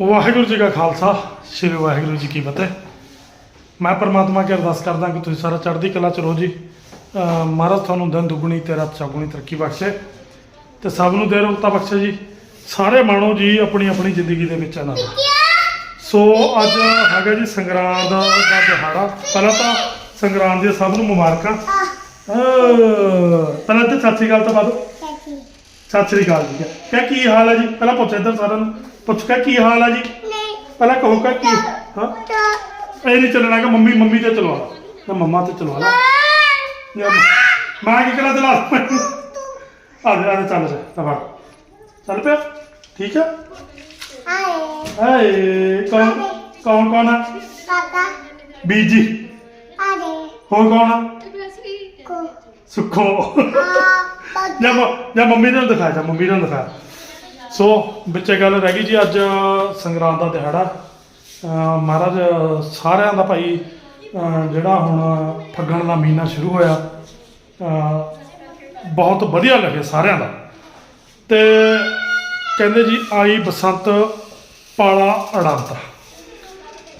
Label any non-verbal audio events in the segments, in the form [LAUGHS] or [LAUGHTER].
ਵਾਹਿਗੁਰੂ ਜੀ ਕਾ ਖਾਲਸਾ ਸ੍ਰੀ ਵਾਹਿਗੁਰੂ ਜੀ ਕੀ ਫਤਿਹ। ਮੈਂ ਪਰਮਾਤਮਾ ਕੀ ਅਰਦਾਸ ਕਰਦਾ ਕਿ ਤੁਸੀਂ ਸਾਰਾ ਚੜ੍ਹਦੀ ਕਲਾ ਚ ਰਹੋ ਜੀ। ਮਹਾਰਾਜ ਤੁਹਾਨੂੰ ਦਿਨ ਦੁੱਗਣੀ ਤੇ ਰਾਤ ਚੌਗੁਣੀ ਤਰੱਕੀ ਬਖਸ਼ੇ ਤੇ ਸਭ ਨੂੰ ਦੇ ਰੋਗਤਾ ਬਖਸ਼ੇ ਜੀ। ਸਾਰੇ ਮਾਣੋ ਜੀ ਆਪਣੀ ਆਪਣੀ ਜ਼ਿੰਦਗੀ ਦੇ ਵਿੱਚ ਆਨੰਦ। ਸੋ ਅੱਜ ਹੈਗਾ ਜੀ ਸੰਗਰਾਂਦ ਦਾ ਦਿਹਾੜਾ। ਪਹਿਲਾਂ ਤਾਂ ਸੰਗਰਾਂਦ ਦੀਆਂ ਸਭ ਨੂੰ ਮੁਬਾਰਕਾਂ। ਪਹਿਲਾਂ ਤੇ ਸਤਿ ਸ਼੍ਰੀ ਅਕਾਲ ਤੋਂ ਬਾਅਦ। ਸਤਿ ਸ਼੍ਰੀ ਅਕਾਲ ਜੀ। ਕਿਆ ਕੀ ਹਾਲ ਹੈ ਜੀ? ਪਹਿਲਾਂ ਪੁੱਛ ਇੱਧਰ ਸਾਰਿਆਂ ਨੂੰ। ਪੁੱਛ ਕੇ ਕੀ ਹਾਲ ਹੈ ਜੀ? ਪਹਿਲਾਂ ਕਹੋ ਕਿ ਕੀ ਹਾਂ? ਇਹ ਨਹੀਂ ਚੱਲਣਾ ਕਿ ਮੰਮੀ ਮੰਮੀ ਤੇ ਚਲਵਾ ਲਾ। ਨਾ ਮੰਮਾ ਤੇ ਚਲਵਾ ਲਾ। ਮੈਂ ਕੀ ਕਰਾਂ ਚਲਾ ਆ ਜਾ ਆ ਚੱਲ ਜਾ ਤਬਾ ਚੱਲ ਪਿਆ? ਠੀਕ ਹੈ ਹਾਏ। ਕੌਣ ਕੌਣ ਕੌਣ ਹੈ ਬੀਜੀ। ਹੋਰ ਕੌਣ ਹੈ ਸੁੱਖੋ ਜਾਂ ਮੰਮੀ ਨੂੰ ਦਿਖਾ ਜਾ ਮੰਮੀ ਨੂੰ ਦਿਖਾ। ਸੋ ਵਿੱਚ ਗੱਲ ਰਹਿ ਗਈ ਜੀ ਅੱਜ ਸੰਗਰਾਂਦ ਦਾ ਦਿਹਾੜਾ। ਮਹਾਰਾਜ ਸਾਰਿਆਂ ਦਾ ਭਾਈ ਜਿਹੜਾ ਹੁਣ ਫੱਗਣ ਦਾ ਮਹੀਨਾ ਸ਼ੁਰੂ ਹੋਇਆ ਬਹੁਤ ਵਧੀਆ ਲੱਗੇ ਸਾਰਿਆਂ ਦਾ। ਤੇ ਕਹਿੰਦੇ ਜੀ, ਆਈ ਬਸੰਤ ਪਾਲਾ ਅੜੰਤ।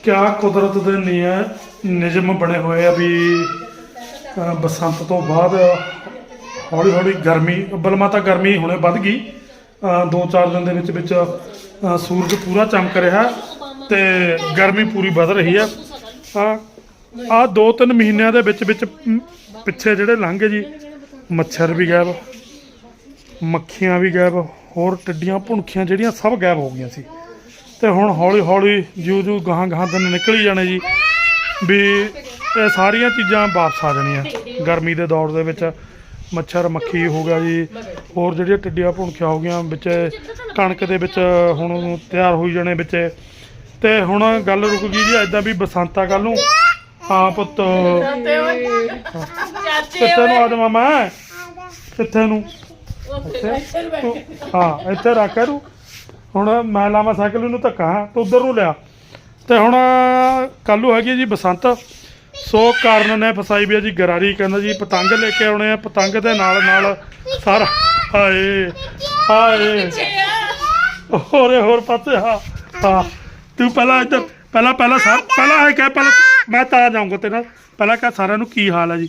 ਕਿਆ ਕੁਦਰਤ ਦੇ ਨਿਯ ਨਿਯਮ ਬਣੇ ਹੋਏ ਆ ਵੀ ਬਸੰਤ ਤੋਂ ਬਾਅਦ ਹੌਲੀ ਹੌਲੀ ਗਰਮੀ, ਬਲਮਾ ਤਾਂ ਗਰਮੀ ਹੁਣੇ ਵੱਧ ਗਈ। ਅਹ ਦੋ ਚਾਰ ਦਿਨ ਦੇ ਵਿੱਚ ਵਿੱਚ ਸੂਰਜ ਪੂਰਾ ਚਮਕ ਰਿਹਾ ਤੇ ਗਰਮੀ ਪੂਰੀ ਵੱਧ ਰਹੀ ਆ। ਆ ਆ ਦੋ ਤਿੰਨ ਮਹੀਨਿਆਂ ਦੇ ਵਿੱਚ ਵਿੱਚ ਪਿੱਛੇ ਜਿਹੜੇ ਲੰਘੇ ਜੀ, ਮੱਛਰ ਵੀ ਗਾਇਬ, ਮੱਖੀਆਂ ਵੀ ਗਾਇਬ, ਹੋਰ ਟਿੱਡੀਆਂ ਭੁਣਖੀਆਂ ਜਿਹੜੀਆਂ ਸਭ ਗਾਇਬ ਹੋ ਗਈਆਂ ਸੀ। ਤੇ ਹੁਣ ਹੌਲੀ ਹੌਲੀ ਜਿਉਂ ਜਿਉਂ ਗਾਹਾਂ ਗਾਹਾਂ ਦਿਨ ਨਿਕਲੀ ਜਾਣੇ ਜੀ, ਵੀ ਇਹ ਸਾਰੀਆਂ ਚੀਜ਼ਾਂ ਵਾਪਸ ਆ ਜਾਣੀਆਂ ਗਰਮੀ ਦੇ ਦੌਰ ਦੇ ਵਿੱਚ। ਮੱਛਰ ਮੱਖੀ ਹੋ ਗਿਆ ਜੀ ਹੋਰ ਜਿਹੜੀਆਂ ਟਿੱਡੀਆਂ ਭੁਣਖੀਆਂ ਹੋ ਗਈਆਂ ਵਿੱਚ ਕਣਕ ਦੇ ਵਿੱਚ ਹੁਣ ਤਿਆਰ ਹੋਈ ਜਾਣੇ ਵਿੱਚ। ਤੇ ਹੁਣ ਗੱਲ ਰੁਕ ਗਈ ਜੀ ਐਦਾਂ ਵੀ ਬਸੰਤਾ ਕੱਲ ਨੂੰ। ਹਾਂ ਪੁੱਤ। ਕਿੱਥੇ ਨੂੰ ਆ ਜਾ ਮਾਮਾ ਕਿੱਥੇ ਨੂੰ? ਹਾਂ ਇੱਥੇ ਰੱਖ ਇਹਨੂੰ। ਹੁਣ ਮੈਂ ਲਾਵਾਂ ਸਾਈਕਲ ਨੂੰ ਧੱਕਾ ਤੂੰ ਉਧਰ ਨੂੰ ਲਿਆ। ਤੇ ਹੁਣ ਕੱਲ੍ਹ ਨੂੰ ਹੈਗੀ ਜੀ ਬਸੰਤ। ਸੋ ਕਾਰਨ ਨੇ ਫਸਾਈ ਵੀ ਆ ਜੀ, ਗਰਾਰੀ ਕਹਿੰਦਾ ਜੀ, ਪਤੰਗ ਲੈ ਕੇ ਆਉਣੇ ਆ, ਪਤੰਗ ਦੇ ਨਾਲ ਨਾਲ ਸਾਰਾ, ਹਾਏ ਹਾਏ। ਹੋਰੇ ਹੋਰ ਪਾਸੇ, ਹਾਂ ਹਾਂ। ਤੂੰ ਪਹਿਲਾਂ ਇੱਧਰ, ਪਹਿਲਾਂ ਪਹਿਲਾਂ ਸਾ ਪਹਿਲਾਂ ਹੈ ਕਹਿ, ਪਹਿਲਾਂ ਮੈਂ ਤਾਂ ਜਾਊਂਗਾ ਤੇਰੇ ਨਾਲ। ਪਹਿਲਾਂ ਕਹ, ਸਾਰਿਆਂ ਨੂੰ ਕੀ ਹਾਲ ਹੈ ਜੀ?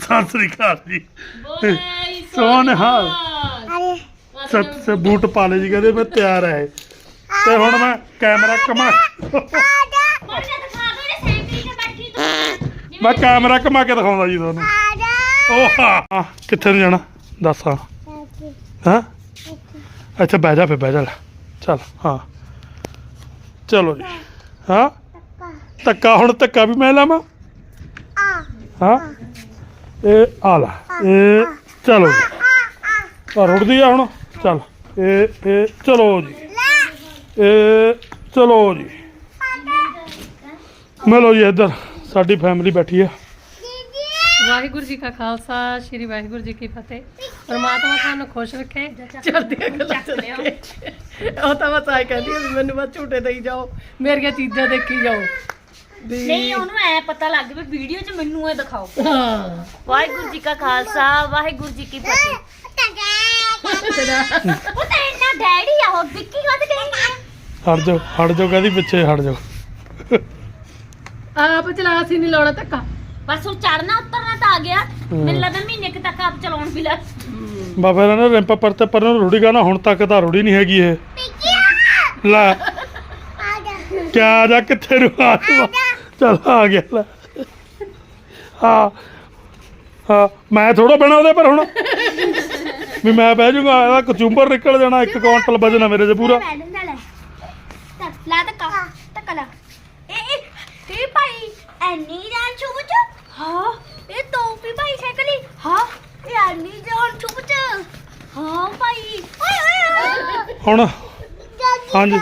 ਸਤਿ ਸ੍ਰੀ ਅਕਾਲ ਜੀ। ਸੋਹਣ ਹਾਲ ਸੱਤ ਬੂਟ ਪਾ ਲਏ ਜੀ, ਕਹਿੰਦੇ ਮੈਂ ਤਿਆਰ ਹੈ ਤੇ ਹੁਣ ਮੈਂ ਕੈਮਰਾ ਕਮਾ ਮੈਂ ਕੈਮਰਾ ਕਮਾ ਕੇ ਦਿਖਾਉਂਦਾ ਜੀ ਤੁਹਾਨੂੰ। ਉਹ ਹਾਂ। ਹਾਂ, ਕਿੱਥੇ ਨੂੰ ਜਾਣਾ? ਦੱਸ ਹਾਂ। ਹਾਂ? ਅੱਛਾ ਬਹਿ ਜਾ ਫੇ ਬਹਿ ਜਾ ਲੈ। ਚੱਲ ਹਾਂ। ਚਲੋ ਜੀ। ਹਾਂ? ਧੱਕਾ। ਹੁਣ ਧੱਕਾ ਵੀ ਮੈਂ ਲਾਵਾਂ? ਹਾਂ? ਇਹ ਆ ਲਾ। ਇਹ ਚਲੋ ਜੀ। ਆ ਰੁੜਦੀ ਆ ਹੁਣ? ਚੱਲ। ਇਹ ਇਹ ਚਲੋ ਜੀ। ਇਹ ਚਲੋ ਜੀ। ਮਿਲੋ ਜੀ ਇੱਧਰ। ਸਾਡੀ ਫੈਮਿਲੀ ਬੈਠੀ ਆ। ਵਾਹਿਗੁਰੂ ਜੀ ਕਾ ਖਾਲਸਾ ਸ੍ਰੀ ਵਾਹਿਗੁਰੂ ਜੀ ਕੀ ਫਤਿਹ। ਪਰਮਾਤਮਾ ਤੁਹਾਨੂੰ ਖੁਸ਼ ਰੱਖੇ ਚੜ੍ਹਦੀਆਂ ਕਲਾ ਚ ਰੱਖੇ। ਉਹ ਤਾਂ ਬਸ ਆਈ ਕਹਿੰਦੀ ਆ ਵੀ ਮੈਨੂੰ ਬਸ ਝੂਟੇ ਦੇਈ ਜਾਓ ਮੇਰੀਆਂ ਚੀਜ਼ਾਂ ਦੇਖੀ ਜਾਓ। ਵੀ ਨਹੀਂ ਉਹਨੂੰ ਐ ਪਤਾ ਲੱਗ ਵੀ ਵੀਡੀਓ 'ਚ ਮੈਨੂੰ ਇਹ ਦਿਖਾਓ। ਹਾਂ। ਵਾਹਿਗੁਰੂ ਜੀ ਕਾ ਖਾਲਸਾ ਵਾਹਿਗੁਰੂ ਜੀ ਕੀ ਫਤਿਹ। ਉਹ ਤਾਂ ਇੰਨਾ ਡੈਡੀ ਆ ਉਹ ਵਿੱਕੀ ਕਦ ਗਈ। ਹਟ ਜਾਓ ਹਟ ਜਾਓ ਕਹਦੀ ਪਿੱਛੇ ਹਟ ਜਾਓ। ਆਪ ਚਲਾ ਸੀ ਨਹੀਂ ਲਾਉਣਾ ਧੱਕਾ। ਬਸ ਉਹ ਚੜਨਾ ਉਤਰਨਾ ਤਾਂ ਆ ਗਿਆ। ਮੈਨੂੰ ਲੱਗਦਾ ਮਹੀਨੇ ਕੁ ਤੱਕ ਆਪ ਚਲਾਉਣ ਵੀ ਲੱਗ ਬਾਬਾ ਇਹਨਾਂ ਨੇ ਰਿੰਪਾ ਪਰ ਤੇ ਪਰ ਨੂੰ ਰੁੜੀ ਗਾ ਨਾ ਹੁਣ ਤੱਕ ਤਾਂ ਰੁੜੀ ਨਹੀਂ ਹੈਗੀ ਇਹ। ਲੈ। ਕਿਆ ਆ ਜਾ ਕਿੱਥੇ ਨੂੰ ਆ ਜਾ। ਚੱਲ ਆ ਗਿਆ ਲੈ। ਹਾਂ। ਹਾਂ ਮੈਂ ਥੋੜਾ ਬਣਾ ਉਹਦੇ ਪਰ ਹੁਣ। [LAUGHS] ਵੀ ਮੈਂ ਬਹਿ ਜਾਊਗਾ ਇਹਦਾ ਕਚੂੰਬਰ ਨਿਕਲ ਜਾਣਾ ਇੱਕ ਕੁਆਂਟਲ ਵਜਣਾ ਮੇਰੇ 'ਚ ਪੂਰਾ। ਮੈਡਮ ਨਾਲ ਲੈ ਲਾ ਧੱਕਾ ਧੱਕਾ ਲਾ ਇਹ ਇਹ ਇਹ ਭਾਈ ਐਨੀ ਜਾਨ ਛੁਪਚ ਹਾਂ। ਇਹ ਤੋਪੀ ਭਾਈ ਸਾਈਕਲੀ ਹਾਂ। ਇਹ ਐਨੀ ਜਾਨ ਛੁਪਚ ਹਾਂ ਭਾਈ। ਓਏ ਓਏ ਹੁਣ? ਹਾਂਜੀ।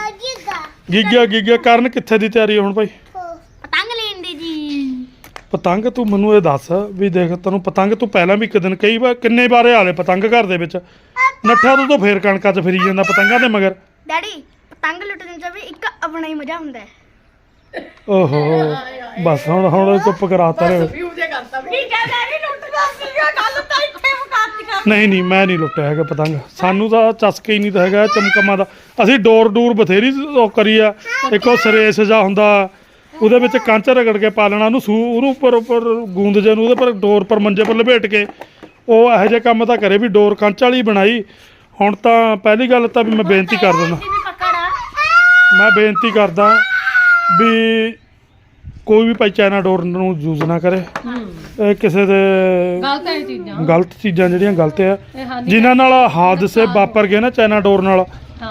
ਗਿੱਗਿਆ ਗਿੱਗਿਆ ਕਰਨ ਕਿੱਥੇ ਦੀ ਤਿਆਰੀ ਹੁਣ ਭਾਈ? ਪਤੰਗ ਲੈਣ ਦੇ ਜੀ। ਪਤੰਗ ਤੂੰ ਮੈਨੂੰ ਇਹ ਦੱਸ ਵੀ ਦੇਖ ਤੈਨੂੰ ਪਤੰਗ ਤੂੰ ਪਹਿਲਾਂ ਵੀ ਇੱਕ ਦਿਨ ਕਈ ਵਾਰ ਕਿੰਨੇ ਵਾਰੇ ਆਲੇ ਪਤੰਗ ਘਰ ਦੇ ਵਿੱਚ? ਨੱਠਾ ਤੂੰ ਤਾਂ ਫੇਰ ਕਣਕਾਂ 'ਚ ਫਿਰੀ ਜਾਂਦਾ ਪਤੰਗਾਂ ਦੇ ਮਗਰ। ਡੈਡੀ ਪਤੰਗ ਲੁੱਟਣ ਦਾ ਵੀ ਇੱਕ ਆਪਣਾ ਹੀ ਮਜ਼ਾ ਹੁੰਦਾ ਹੈ। ਓਹੋ। ਬਸ ਹੁਣ ਹੁਣ ਚੁੱਪ ਕਰਾਤਾ ਰੇ ਕਰਤਾ ਵੀ। ਠੀਕ ਹੈ ਡੈਡੀ ਲੁੱਟਦਾ ਸੀਗਾ ਕੱਲ ਤਾਂ ਇੱਥੇ ਮੁਕਾਤੀਗਾ ਨਹੀਂ ਨਹੀਂ ਮੈਂ ਨਹੀਂ ਲੁੱਟਿਆ ਹੈਗਾ ਪਤੰਗ। ਸਾਨੂੰ ਤਾਂ ਚਸਕੇ ਹੀ ਨਹੀਂ ਤਾਂ ਹੈਗਾ ਚਮਕਮਾ ਦਾ। ਅਸੀਂ ਡੋਰ ਡੂਰ ਬਥੇਰੀ ਉਹ ਕਰੀ ਆ। ਇੱਕ ਉਹ ਸਰੇਸ ਜਾ ਹੁੰਦਾ ਉਹਦੇ ਵਿੱਚ ਕੰਚ ਰਗੜ ਕੇ ਪਾ ਲੈਣਾ ਉਹਨੂੰ ਸੂ ਉਹਨੂੰ ਉੱਪਰ ਉੱਪਰ ਗੂੰਦ ਜੇ ਨੂੰ ਉਹਦੇ ਪਰ ਡੋਰ ਪਰ ਮੰਜੇ ਪਰ ਲਪੇਟ ਕੇ। ਉਹ ਇਹੋ ਜਿਹੇ ਕੰਮ ਤਾਂ ਕਰੇ ਵੀ ਡੋਰ ਕੰਚ ਵਾਲੀ ਬਣਾਈ। ਹੁਣ ਤਾਂ ਪਹਿਲੀ ਗੱਲ ਤਾਂ ਵੀ ਮੈਂ ਬੇਨਤੀ ਕਰ ਦਿੰਦਾ। ਮੈਂ ਬੇਨਤੀ ਕਰਦਾ ਵੀ ਕੋਈ ਵੀ ਭਾਈ ਚਾਈਨਾ ਡੋਰ ਨੂੰ ਯੂਜ਼ ਨਾ ਕਰੇ। ਇਹ ਕਿਸੇ ਦੇ ਗਲਤ ਹੈ ਇਹ ਚੀਜ਼ਾਂ। ਗਲਤ ਚੀਜ਼ਾਂ ਜਿਹੜੀਆਂ ਗਲਤ ਆ। ਇਹ ਹਾਨੀ ਜਿਨ੍ਹਾਂ ਨਾਲ ਹਾਦਸੇ ਵਾਪਰ ਗਏ ਨਾ ਚਾਈਨਾ ਡੋਰ ਨਾਲ।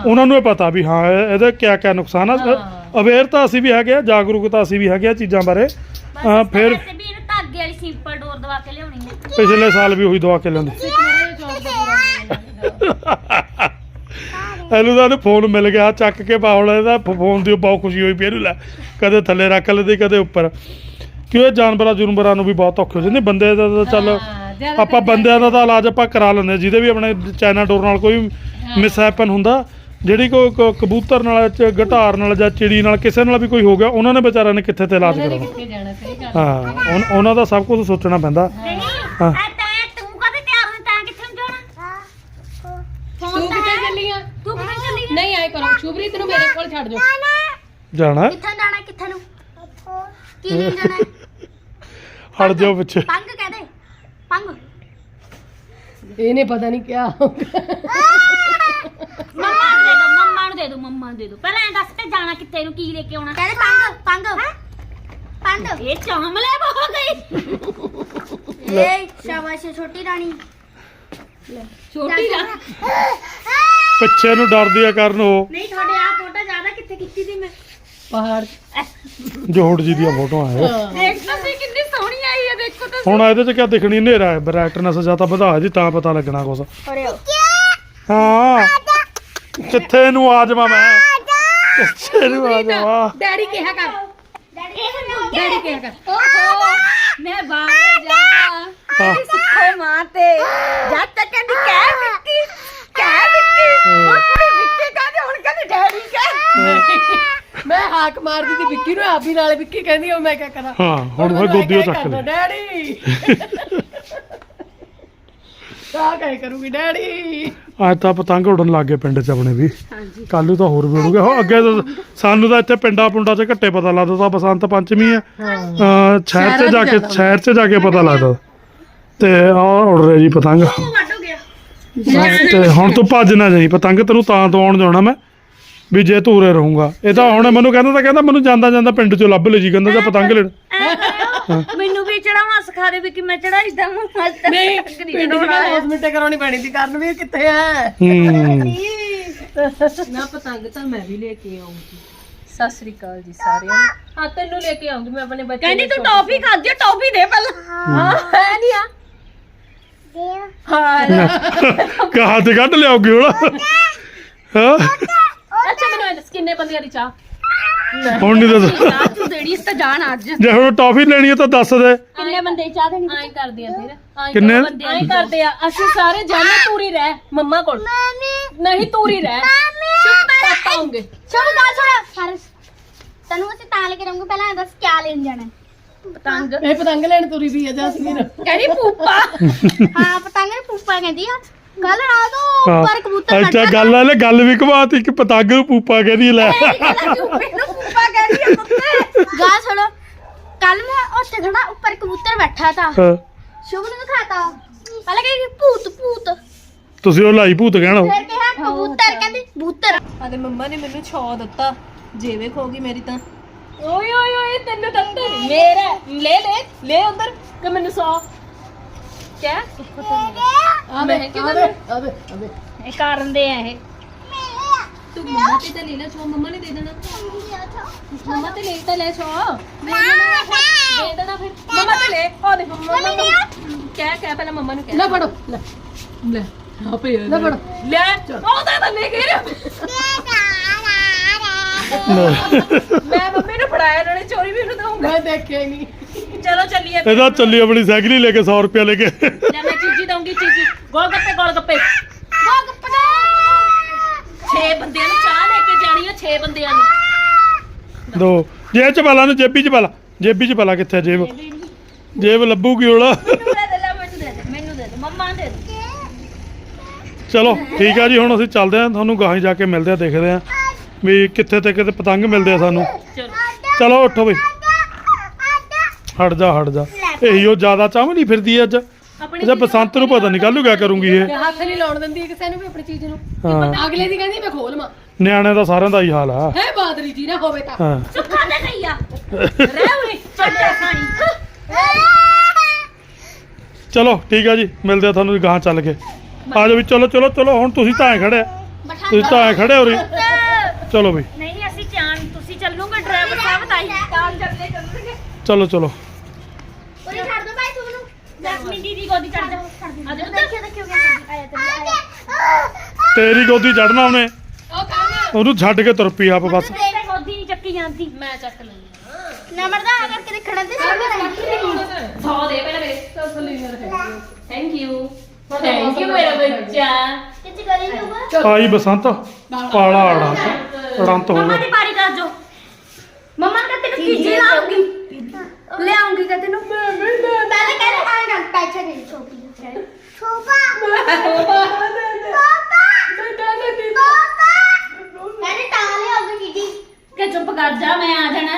ਉਹਨਾਂ ਨੂੰ ਇਹ ਪਤਾ ਵੀ ਹਾਂ ਇਹ- ਇਹਦੇ ਕਿਆ ਕਿਆ ਨੁਕਸਾਨ ਆ। ਹਾਂ। ਅਵੇਅਰ ਤਾਂ ਅਸੀਂ ਵੀ ਹੈਗੇ ਆ ਜਾਗਰੂਕਤਾ ਅਸੀਂ ਵੀ ਹੈਗੇ ਆ ਚੀਜ਼ਾਂ ਬਾਰੇ। ਫਿਰ ਵੈਸੇ ਵੀ ਇਹਨੂੰ ਧਾਗੇ ਵਾਲੀ ਸਿੰਪਲ ਡੋਰ ਦਵਾ ਕੇ ਲਿਆਉਣੀ ਹੈ। ਪਿਛਲੇ ਸਾਲ ਵੀ ਉਹੀ ਦਵਾ ਕੇ ਲੈਂਦੇ ਇੱਕ ਮੇਰੇ ਚੌਕ ਦਾ ਪੂਰਾ ਇਹਨੂੰ ਤਾਂ ਫੋਨ ਮਿਲ ਗਿਆ ਚੱਕ ਕੇ ਬਾਹਲ ਇਹਦਾ ਫੋਨ ਦੀ ਬਹੁਤ ਖੁਸ਼ੀ ਹੋਈ ਪਈ ਇਹਨੂੰ ਲੈ ਕਦੇ ਥੱਲੇ ਰੱਖ ਲੈਂਦੀ ਕਦੇ ਉੱਪਰ। ਕਿਉਂ ਇਹ ਜਾਨਵਰਾਂ ਜੁਨਵਰਾਂ ਨੂੰ ਵੀ ਬਹੁਤ ਔਖੇ ਹੋ ਜਾਂਦੇ ਬੰਦੇ ਦਾ ਤਾਂ ਚੱਲ ਆਪਾਂ ਬੰਦਿਆਂ ਦਾ ਤਾਂ ਇਲਾਜ ਆਪਾਂ ਕਰਾ ਲੈਂਦੇ ਹਾਂ, ਜਿਹਦੇ ਵੀ ਆਪਣੇ ਚਾਈਨਾ ਡੋਰ ਨਾਲ ਕੋਈ ਮਿਸਹੈਪਨ ਹੁੰਦਾ ਜਿਹੜੀ ਕੋਈ ਕ- ਕਬੂਤਰ ਨਾਲ ਚ ਗਟਾਰ ਨਾਲ ਜਾਂ ਚਿੜੀ ਨਾਲ ਕਿਸੇ ਨਾਲ ਵੀ ਕੋਈ ਹੋ ਗਿਆ ਉਹਨਾਂ ਨੇ ਵਿਚਾਰਿਆਂ ਨੇ ਕਿੱਥੇ ਤੇ ਇਲਾਜ ਉਹਨਾਂ ਨੇ ਕਰਾਉਣਾ ਕਿੱਥੇ ਜਾਣਾ ਸਹੀ ਗੱਲ ਹਾਂ। ਉਨ- ਉਹਨਾਂ ਦਾ ਸਭ ਕੁਝ ਸੋਚਣਾ ਪੈਂਦਾ। ਨਹੀਂ ਹਾਂ। ਐ ਤੈਂ ਤੂੰ ਕਦੇ ਤਿਆਰ ਹੋਈ ਤੈਂ ਕਿੱਥੇ ਨੂੰ ਜਾਣਾ ਤੂੰ ਫੋਨ ਕਿੱਥੇ ਚੱਲੀ ਆ ਤੂੰ ਕਿੱਥੇ ਚੱਲੀ ਨਹੀਂ ਆਏ ਕਰੋ ਸ਼ੁਭਰੀਤ ਨੂੰ ਮੇਰੇ ਕੋਲ ਛੱਡ ਜਾਓ। ਜਾਣਾ? ਕਿੱਥੇ ਜਾਣਾ ਕਿੱਥੇ ਨੂੰ? ਕੀ ਲੈਣ ਜਾਣਾ? ਹੈ? [LAUGHS] ਹਟ ਜਾਓ ਪਿੱਛੇ। ਪੰਗ ਕਹਿ ਦੇ। ਪੰਗ। ਇਹਨੇ ਪਤਾ ਨਹੀਂ ਕਿਆ ਮੰਮਾ ਨੂੰ ਦੇ ਦੋ ਮੰਮਾ ਨੂੰ ਦੇ ਦੋ ਮੰਮਾ ਨੂੰ ਦੇ ਦੋ। ਪਹਿਲਾਂ ਐਂ ਦੱਸ ਤੇ ਜਾਣਾ ਕਿੱਥੇ ਨੂੰ ਕੀ ਲੈ ਕੇ ਆਉਣਾ? ਕਹਿੰਦੇ ਪੰਗ ਪੰਗ। ਪੰਗ। ਇਹ ਚਾਮਲੇ ਹੋ ਗਈ। ਏ ਸ਼ਾਬਾਸ਼ ਛੋਟੀ ਰਾਣੀ। ਛੋਟੀ ਜਾ ਪਿੱਛੇ ਨੂੰ ਡਰਦੀ ਆ ਕਰਨ ਉਹ। ਨਹੀਂ ਤੁਹਾਡੇ ਆ ਫੋਟੋ ਜ਼ਿਆਦਾ ਕਿੱਥੇ ਖਿੱਚੀ ਸੀ ਮੈਂ? ਪਹਾੜ। ਜੋੜ ਜੀ ਦੀਆਂ ਫੋਟੋਆਂ ਹੈ। ਦੇਖ ਤੁਸੀਂ ਕਿੰਨੀ ਸੋਹਣੀ ਆਈ ਹੈ ਦੇਖੋ ਤਾਂ ਹੁਣ ਇਹਦੇ ਚ ਕਿਆ ਦਿਖਣੀ? ਹਨੇਰਾ ਹੈ ਬ੍ਰਾਈਟਨੈਸ ਜਾਂ ਤਾਂ ਵਧਾ ਜੀ ਤਾਂ ਪਤਾ ਲੱਗਣਾ ਕੁਛ। ਹਾਂ। ਕਿੱਥੇ ਨੂੰ ਆ ਜਾਵਾਂ ਮੈਂ? ਕਿੱਥੇ ਨੂੰ ਆ ਜਾਵਾਂ? ਡੈਡੀ ਕਿਹਾ ਕਰ। ਡੈਡੀ ਡੈਡੀ ਕਿਹਾ ਕਰ। ਓਹੋ ਮੈਂ ਬਾਹਰ ਜਾ ਹਾਂ। ਸਿੱਖੋ ਮਾਂ ਤੇ। ਜਦ ਤੱਕ ਕਹਿੰਦੀ ਕਹਿ ਵਿੱਕੀ ਕਹਿ ਹੁਣ ਕੁੜੀ ਵਿੱਕੀ ਕਹਿੰਦੀ ਹੁਣ ਕਹਿੰਦੀ ਡੈਡੀ ਕਹਿ। ਮੈਂ ਹਾਕ ਮਾਰਦੀ ਸੀ ਵਿੱਕੀ ਨੂੰ ਆਪ ਹੀ ਨਾਲੇ ਵਿੱਕੀ ਕਹਿੰਦੀ ਉਹ ਮੈਂ ਕਿਆ ਕਰਾਂ? ਹਾਂ ਹੁਣ ਮੈਂ ਗੋਦੀਓ ਚੱਕ ਲਈ ਡੈਡੀ। ਕਾ ਕਹੇ ਕਰੂਗੀ ਡੈਡੀ। ਅੱਜ ਤਾਂ ਪਤੰਗ ਉਡਣ ਲੱਗ ਗਏ ਪਿੰਡ 'ਚ ਆਪਣੇ ਵੀ। ਕੱਲ ਨੂੰ ਤਾਂ ਹੋਰ ਵੀ ਉਡੂਗੇ। ਹੋ ਅੱਗੇ ਤਾਂ ਸਾਨੂੰ ਤਾਂ ਇੱਥੇ ਪਿੰਡਾਂ ਪੁੰਡਾਂ 'ਚ ਘੱਟੇ ਪਤਾ ਲੱਗਦਾ ਤਾਂ ਬਸੰਤ ਪੰਚਮੀ ਆ ਅਹ ਸ਼ਹਿਰ 'ਚ ਜਾ ਕੇ ਸ਼ਹਿਰ 'ਚ ਜਾ ਕੇ ਪਤਾ ਲੱਗਦਾ। ਤੇ ਆ ਉੜ ਰਿਹਾ ਜੀ ਪਤੰਗ। ਤੇ ਹੁਣ ਤੂੰ ਭੱਜ ਨਾ ਜਾਈ ਪਤੰਗ ਤੈਨੂੰ ਤਾਂ ਦਵਾਉਣ ਜਾਣਾ ਮੈਂ ਵੀ ਜੇ ਤੂੰ ਉਰੇ ਰਹੂੰਗਾ। ਇਹ ਤਾਂ ਹੁਣ ਮੈਨੂੰ ਕਹਿੰਦਾ ਤਾਂ ਕਹਿੰਦਾ ਮੈਨੂੰ ਜਾਂਦਾ ਜਾਂਦਾ ਪਿੰਡ 'ਚੋਂ ਲੱਭ ਲੈ ਜੀ ਕਹਿੰਦਾ ਜਾਂ ਪਤੰਗ ਲੈਣ ਮੈਨੂੰ ਵੀ ਚੜਾਵਾ ਸਿਖਾ ਦੇ ਵੀ ਕਿ ਮੈਂ ਚੜਾਈ ਦਾ ਮੈਂ ਅੱਜ ਤੱਕ ਨਹੀਂ ਪਿੰਡ ਦੀ ਮਿੰਟੇ ਕਰਾਉਣੀ ਪੈਣੀ ਸੀ ਕਰਨ ਵੀ ਕਿੱਥੇ ਹੈ ਹੂੰ। ਨਾ ਪਤੰਗ ਤਾਂ ਮੈਂ ਵੀ ਲੈ ਕੇ ਆਉਂਗੀ ਸਤਿ ਸ੍ਰੀ ਅਕਾਲ ਜੀ ਸਾਰਿਆਂ ਨੂੰ। ਹਾਂ ਤੈਨੂੰ ਲੈ ਕੇ ਆਉਂਗੀ ਮੈਂ ਆਪਣੇ ਬੱਚੇ ਕਹਿੰਦੀ ਤੂੰ ਟੌਫੀ ਖਾਦੀ ਟੌਫੀ ਦੇ ਪਹਿਲਾਂ। ਹਾਂ। ਹੈ ਨਹੀਂ ਆ? ਹਾਂ ਕਹਾ ਤੇ ਕੱਢ ਲਿਆਓਗੇ ਹੁਣ। ਹਾਂ? ਅੱਛਾ ਮੈਨੂੰ ਇਹ ਦੱਸ ਕਿੰਨੇ ਬੰਦਿਆਂ ਦੀ ਚਾਹ? ਹੁਣ ਨਹੀਂ ਦੱਸ। ਚਾਹ ਤੂੰ ਦੇਣੀ ਇਸ ਤਾਂ ਜਾਣ ਅੱਜ। ਜੇ ਹੁਣ ਟੌਫੀ ਲੈਣੀ ਹੈ ਤਾਂ ਦੱਸ ਦੇ। ਕਿੰਨੇ ਬੰਦੇ ਦੀ ਚਾਹ ਦੇਣੀ? ਐਂ ਕਰਦੇ ਆ ਫਿਰ। ਐਂ ਕਿੰਨੇ? ਬੰਦੇ ਐਂ ਕਰਦੇ ਆ। ਅਸੀਂ ਸਾਰੇ ਜਾਣੇ ਤੂਰੀ ਰਹਿ ਮੰਮਾ ਕੋਲ। ਨਹੀਂ ਤੂਰੀ ਰਹਿ। ਪਾਪਾ ਆਉਂਗੇ। ਚਲੋ ਗੱਲ ਸੁਣ ਸਾਰੇ ਤੈਨੂੰ ਅਸੀਂ ਤਾਂ ਲੈ ਕੇ ਰਹੂੰਗੇ ਪਹਿਲਾਂ ਇਹ ਦੱਸ ਕਿਆ ਲੈਣ ਜਾਣਾ ਹੈ? ਪਤੰਗ। ਇਹ ਪਤੰਗ ਲੈਣ ਤੁਰੀ ਵੀ ਆ ਜਸਮੀਨ। ਕਹਿੰਦੀ ਪੂਪਾ। ਹਾਂ ਪਤੰਗ ਨੂੰ ਪੂਪਾ ਕਹਿੰਦੀ ਆ। ਕੱਲ ਰਾਤ ਨੂੰ ਉੱਪਰ ਕਬੂਤਰ ਅੱਛਾ ਗੱਲ ਆ ਲੈ ਗੱਲ ਵੀ ਘਵਾਤੀ ਕਿ ਪਤੰਗ ਨੂੰ ਪੂਪਾ ਕਹਿੰਦੀ ਲੈ। ਮੈਨੂੰ ਪੂਪਾ ਕਹਿੰਦੀ ਆ ਕੁੱਤੇ ਗੱਲ ਸੁਣੋ ਕੱਲ ਮੈਂ ਉੱਥੇ ਖੜਾ ਉੱਪਰ ਕਬੂਤਰ ਬੈਠਾ था ਹਾਂ, ਸ਼ੁਭ ਨੂੰ ਦਿਖਾਤਾ। ਪਹਿਲਾਂ ਕਹਿੰਦੀ ਭੂਤ ਭੂਤ। ਤੁਸੀਂ ਉਹ ਲਾਈ ਭੂਤ ਕਹਿਣਾ। ਫਿਰ ਕਿਹਾ ਕਬੂਤਰ। ਕਹਿੰਦੀ ਬੂਤਰ ਆਦੇ ਮੰਮਾ ਨੇ ਮੈਨੂੰ ਛੋ ਦਿੱਤਾ। ਜੇਵੇ ਖੋਗੀ ਮੇਰੀ ਤਾਂ। ਓਏ ਓਏ ਓਏ ਤੈਨੂੰ ਦੰਦੇ ਮੇਰਾ ਲੈ ਲੈ ਲੈ ਅੰਦਰ ਕਿ ਮੈਨੂੰ ਸੌ? ਕਿਆ? ਆਵੇ ਆਵੇ ਆਵੇ ਆਵੇ ਇਹ ਕਾਰਨ ਦੇ ਆ ਇਹ। ਤੂੰ ਮੰਮਾ ਤੇ ਤਾਂ ਲੈ ਲੈ ਛੋ ਮੰਮਾ ਨੇ ਦੇ ਦੇਣਾ। ਮੰਮਾ ਤੇ ਲੈ ਤਾਂ ਲੈ ਛੋ। ਦੇ ਦੇਣਾ ਫਿਰ ਦੇ ਦੇਣਾ ਫਿਰ। ਮੰਮਾ ਤੇ ਲੈ ਉਹ ਦੇ ਮੰਮਾ ਕਹਿ ਕਹਿ ਪਹਿਲਾਂ ਮੰਮਾ ਨੂੰ ਕਹਿ। ਲੈ ਫੜੋ ਲੈ। ਲੈ ਆਪੇ ਲੈ ਫੜੋ ਲੈ ਉਹ ਤਾਂ ਤਾਂ ਲੈ ਗਏ ਮੈਂ ਨੂੰ ਫੜਾਇਆ ਨਾਲੇ ਚੋਰੀ ਵੀ ਉਹਨੂੰ ਦਊਂਗਾ ਮੈਂ ਦੇਖਿਆ ਨਹੀਂ। ਚਲੋ ਚੱਲੀਏ ਇਹਦਾ ਚੱਲੀ ਆਪਣੀ ਸਾਈਕਲ ਹੀ ਲੈ ਕੇ 100 ਰੁਪਏ ਲੈ ਕੇ। ਲੈ ਮੈਂ ਚੀਜ਼ੀ ਦਊਂਗੀ ਚੀਜ਼ੀ। ਗੋਲ ਗੱਪੇ ਗੋਲ ਗੱਪੇ। ਗੋ ਗੱਪੜਾ 6 ਬੰਦਿਆਂ ਨੂੰ ਚਾਹ ਲੈ ਕੇ ਜਾਣੀ ਆ 6 ਬੰਦਿਆਂ ਨੂੰ। ਦੋ। ਜੇਬ ਚ ਪਾਲਾ ਨੂੰ ਜੇਬੀ ਚ ਪਾਲਾ ਜੇਬੀ ਚ ਪਾਲਾ ਕਿੱਥੇ ਆ ਜੇਬ? ਜੇਬ ਲੱਭੂਗੀ ਹੁਣ। ਮੈਨੂੰ ਦੇ ਦੇ ਲੈ ਮੈਨੂੰ ਦੇ ਦੇ ਮੈਨੂੰ ਦੇ ਦੇ। ਮੰਮਾ ਨੂੰ ਦੇ ਦੇ। ਚਲੋ ਠੀਕ ਆ ਜੀ ਹੁਣ ਅਸੀਂ ਚੱਲਦੇ ਆ। ਤੁਹਾਨੂੰ ਗਾਹਾਂ ਜਾ ਕੇ ਮਿਲਦੇ ਆ ਦੇਖਦੇ ਆ ਵੀ ਕਿੱਥੇ ਤੇ ਕਿਤੇ ਪਤੰਗ ਮਿਲਦੇ ਆ ਸਾਨੂੰ। ਚਲੋ। ਚਲੋ ਉੱਠੋ ਬਈ। ਹਟ ਜਾ ਹਟ ਜਾ। ਇਹੀ ਉਹ ਜ਼ਿਆਦਾ ਚਾਹ ਨਹੀਂ ਫਿਰਦੀ ਅੱਜ। ਆਪਣੀ ਬਸੰਤ ਨੂੰ ਪਤਾ ਨਹੀਂ ਕੱਲੂ ਕਿਆ ਕਰੂੰਗੀ ਇਹ। ਹੱਥ ਨਹੀਂ ਲਾਉਣ ਦਿੰਦੀ ਕਿਸੇ ਨੂੰ ਵੀ ਆਪਣੀ ਚੀਜ਼ ਨੂੰ। ਹਾਂ। ਅਗਲੇ ਦੀ ਕਹਿੰਦੀ ਮੈਂ ਖੋਲ ਮਾ। ਨਿਆਣੇ ਦਾ ਸਾਰਿਆਂ ਦਾ ਹੀ ਹਾਲ ਆ। ਹੈ ਬਾਦਰੀ ਜੀ ਨਾ ਹੋਵੇ ਤਾਂ। ਹਾਂ। ਸੁੱਖਾ ਤੇ ਗਈ ਆ। ਰਹਿ ਉਰੇ ਚੱਲੇ ਖਾਣੀ ਚਲੋ ਠੀਕ ਆ ਜੀ। ਮਿਲਦੇ ਆ ਤੁਹਾਨੂੰ ਗਾਹਾਂ ਚੱਲ ਕੇ। ਆ ਜਾਓ ਵੀ ਚਲੋ ਚਲੋ ਚਲੋ ਹੁਣ ਤੁਸੀਂ ਤਾਂ ਐ ਖੜੇ। ਤੁਸੀਂ ਤਾਂ ਐ ਖੜੇ ਹੋ ਰਹੀ ਚਲੋ ਬਈ। ਚੱਲੇ ਚਲੋ ਚਲੋ। ਉਰੇ ਛੱਡ ਦੋ ਭਾਈ ਤੂੰ ਮੈਨੂੰ ਜਸਮੀਨ ਦੀਦੀ ਗੋਦੀ ਚੜ ਜਾ। ਆ ਜਾ ਦੇਖਿਓ ਦੇਖਿਓ ਆਇਆ ਤੇ ਆਇਆ। ਤੇਰੀ ਗੋਦੀ ਚੜਨਾ ਉਹਨੇ। ਉਹ ਉਹਨੂੰ ਛੱਡ ਕੇ ਤੁਰ ਪਈ ਆਪ ਬਸ। ਤੇਰੇ ਗੋਦੀ ਨਹੀਂ ਚੱਕੀ ਜਾਂਦੀ। ਮੈਂ ਚੱਕ ਲੈਂਦੀ ਨੰਬਰਦਾ ਆ ਕਰਕੇ ਦੇਖਣਾ ਤੇ ਸੌ ਦੇ ਪਹਿਲਾਂ ਮੇਰੇ ਥੈਂਕ ਯੂ ਥੈਂਕ ਯੂ ਮੇਰਾ ਬੱਚਾ। ਕਿੱਥੇ ਕਰੀ ਜਾਊਗਾ ਆਈ ਬਸੰਤ। ਪਾਲਾ ਅੜੰਤ। ਅੜੰਤ ਹੋ ਗਿਆ। ਦੀ ਮੰਮਾ ਨੇ ਤੈਨੂੰ ਚੀਜ਼ੇ ਲਾਉਂਗੀ ਲੈ ਆਉਂਗੀ ਕਿ ਤੈਨੂੰ ਪਹਿਲੇ ਕਹਿੰਦੇ ਹਾਂ ਨਾ ਪੈਸੇ ਦੇ ਛੋਪੀ ਛੋਪਾ ਕਹਿੰਦੇ ਤਾਂ ਲੈ ਆਉਂਗੀ ਦੀਦੀ ਕਿ ਚੁੱਪ ਕਰ ਜਾ ਮੈਂ ਆ ਜਾਣਾ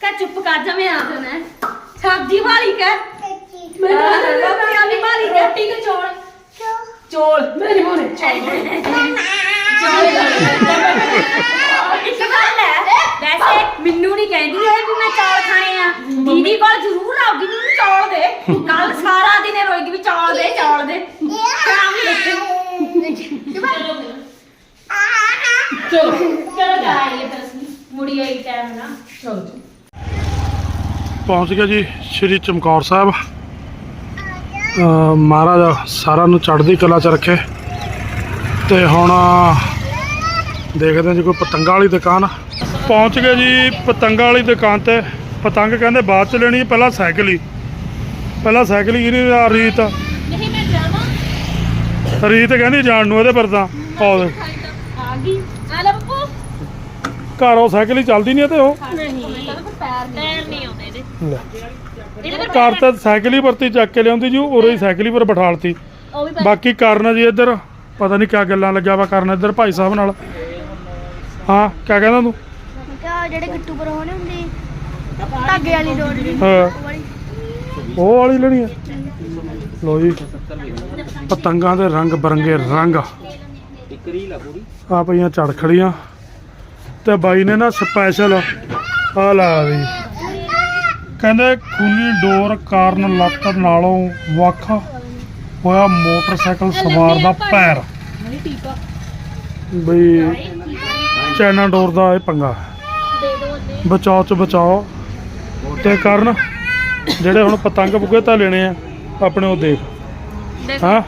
ਕਿ ਚੁੱਪ ਕਰ ਜਾ ਮੈਂ ਆ ਜਾਣਾ ਸਬਜ਼ੀ ਵਾਲੀ ਕਹ ਮੈਂ ਸਬਜ਼ੀ ਵਾਲੀ ਵਾਲੀ ਰੋਟੀ ਕਿ ਚੌਲ ਚੋਲ ਮੇਰੇ ਮੋਨੇ ਚੋਲ ਇੱਕ ਗੱਲ ਹੈ ਵੈਸੇ ਮੈਨੂੰ ਨਹੀਂ ਕਹਿੰਦੀ ਇਹ ਵੀ ਮੈਂ ਚੌਲ ਖਾਣੇ ਆ। ਦੀਦੀ ਕੋਲ ਜ਼ਰੂਰ ਆਉਗੀ ਮੈਨੂੰ ਚੌਲ ਦੇ। ਕੱਲ ਸਾਰਾ ਦਿਨ ਇਹ ਰੋਈਗੀ ਵੀ ਚੌਲ ਦੇ ਚੌਲ ਦੇ। ਸ਼ਾਮ ਨੂੰ ਚਲੋ। ਚਲੋ ਜਾਈਏ ਫਿਰ ਅਸੀਂ। ਮੁੜੀ ਆਈ ਟਾਈਮ ਨਾ ਚਲੋ ਪਹੁੰਚ ਗਿਆ ਜੀ ਸ਼੍ਰੀ ਚਮਕੌਰ ਸਾਹਿਬ। ਅਹ ਮਹਾਰਾਜ ਸਾਰਿਆਂ ਨੂੰ ਚੜ੍ਹਦੀ ਕਲਾ ਚ ਰੱਖੇ। ਤੇ ਹੁਣ ਦੇਖਦੇ ਹਾਂ ਜੀ ਕੋਈ ਪਤੰਗਾਂ ਵਾਲੀ ਦੁਕਾਨ ਪਹੁੰਚ ਗਏ ਜੀ। ਪਤੰਗਾਂ ਵਾਲੀ ਦੁਕਾਨ ਤੇ ਪਤੰਗ ਕਹਿੰਦੇ ਬਾਅਦ ਚ ਲੈਣੀ ਪਹਿਲਾਂ ਸਾਈਕਲ ਹੀ। ਪਹਿਲਾਂ ਸਾਈਕਲ ਹੀ ਨਹੀਂ ਆ ਰੀਤ। ਨਹੀਂ ਮੈਂ ਜਾਵਾਂ। ਰੀਤ ਕਹਿੰਦੀ ਜਾਣ ਨੂੰ ਇਹਦੇ ਪਰ ਤਾਂ। ਆ ਗਈ। ਆ ਲੈ ਘਰ ਉਹ ਸਾਈਕਲ ਹੀ ਚੱਲਦੀ ਨਹੀਂ ਤੇ ਉਹ? ਨਹੀਂ। ਪੈਰ ਨਹੀਂ ਆਉਂਦੇ। ਇਹਦੇ। ਘਰ ਤਾਂ ਸਾਈਕਲ ਹੀ ਵਰਤੀ ਚੱਕ ਕੇ ਲਿਆਉਂਦੀ ਜੀ ਉਰੇ ਹੀ ਸਾਈਕਲ ਹੀ ਪਰ ਬਿਠਾਲਤੀ ਬਾਕੀ ਕਰਨ ਜੀ ਇੱਧਰ ਪਤਾ ਨਹੀਂ ਕਿਆ ਗੱਲਾਂ ਲੱਗਿਆ ਵਾ ਕਰਨ ਇੱਧਰ ਭਾਈ ਸਾਹਿਬ ਨਾਲ। ਹਾਂ ਕਿਆ ਕਹਿੰਦਾ ਤੂੰ? ਕਿਆ ਜਿਹੜੇ ਗਿੱਟੂ ਪਰ ਹੋਣੇ ਹੁੰਦੇ ਧਾਗੇ ਵਾਲੀ ਡੋਰ ਦੀ ਹਾਂ। ਉਹ ਵਾਲੀ ਉਹ ਵਾਲੀ ਲੈਣੀ ਹੈ ਲੋ ਜੀ ਪਤੰਗਾਂ ਦੇ ਰੰਗ ਬਰੰਗੇ ਰੰਗ। ਆ ਪਈਆਂ ਝੜ ਖੜੀਆਂ। ਤੇ ਬਾਈ ਨੇ ਨਾ ਸਪੈਸ਼ਲ ਆ ਲਾ ਵੀ ਕਹਿੰਦੇ ਖੂਨੀ ਡੋਰ ਕਾਰਨ ਲੱਤ ਨਾਲੋਂ ਵੱਖ ਹੋਇਆ ਮੋਟਰਸਾਈਕਲ ਸਵਾਰ ਦਾ ਪੈਰ। ਬਈ ਚਾਈਨਾ ਡੋਰ ਦਾ ਇਹ ਪੰਗਾ ਬਚਾਓ ਚ ਬਚਾਓ। ਤੇ ਕਰਨ ਜਿਹੜੇ ਹੁਣ ਪਤੰਗ ਬੁਗੇ ਤਾਂ ਲੈਣੇ ਆ ਆਪਣੇ ਉਹ ਦੇਖ। ਹਾਂ?